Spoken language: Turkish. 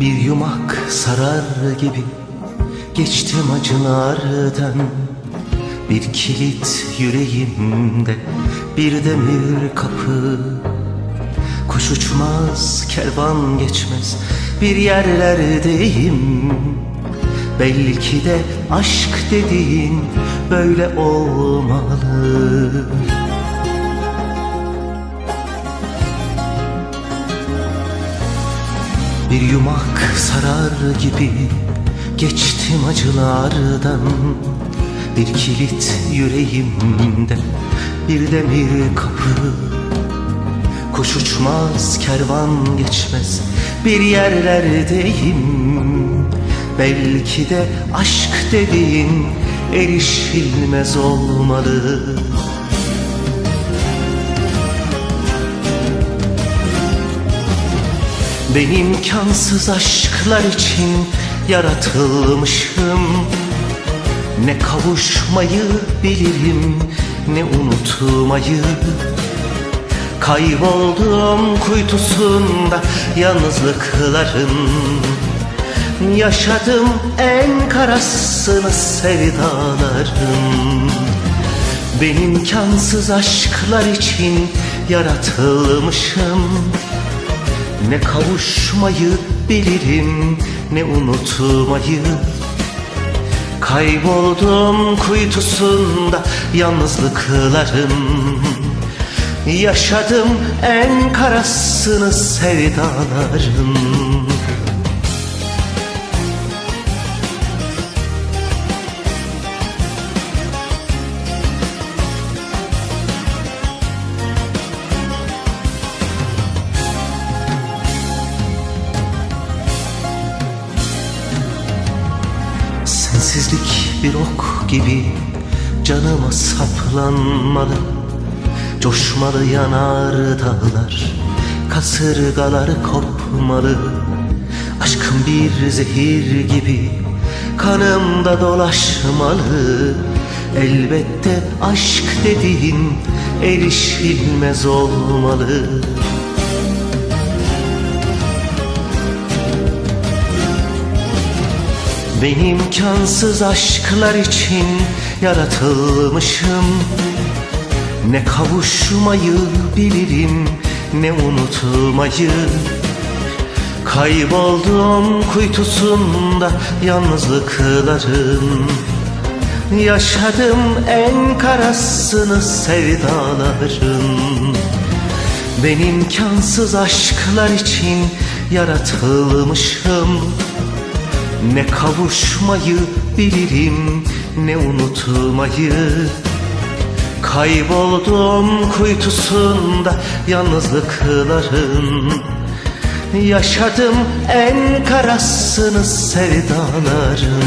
Bir yumak sarar gibi Geçtim acılardan Bir kilit yüreğimde Bir demir kapı. Kuş uçmaz, kervan geçmez Bir yerlerdeyim. Belki de aşk dediğin böyle olmalı Bir yumak sarar gibi Geçtim acılardan. Bir kilit yüreğimde Bir demir kapı. Kuş uçmaz kervan geçmez Bir yerlerdeyim. Belki de aşk dediğin Erişilmez olmalı Ben imkansız aşklar için yaratılmışım. Ne kavuşmayı bilirim ne unutmayı. Kayboldum kuytusunda yalnızlıkların. Yaşadım en karasını sevdaların. Ben imkansız aşklar için yaratılmışım ne kavuşmayı bilirim ne unutmayı. Kayboldum kuytusunda yalnızlıkların Yaşadım en karasını sevdaların bir ok gibi canıma saplanmalı Coşmalı yanar dağlar, kasırgalar kopmalı Aşkım bir zehir gibi kanımda dolaşmalı. Elbette aşk dediğin erişilmez olmalı Ben imkansız aşklar için yaratılmışım. Ne kavuşmayı bilirim ne unutmayı Kayboldum kuytusunda yalnızlıkların Yaşadım en karasını sevdaların Ben imkansız aşklar için yaratılmışım ne kavuşmayı bilirim ne unutmayı. Kayboldum kuytusunda yalnızlıkların. Yaşadım en karasını sevdaların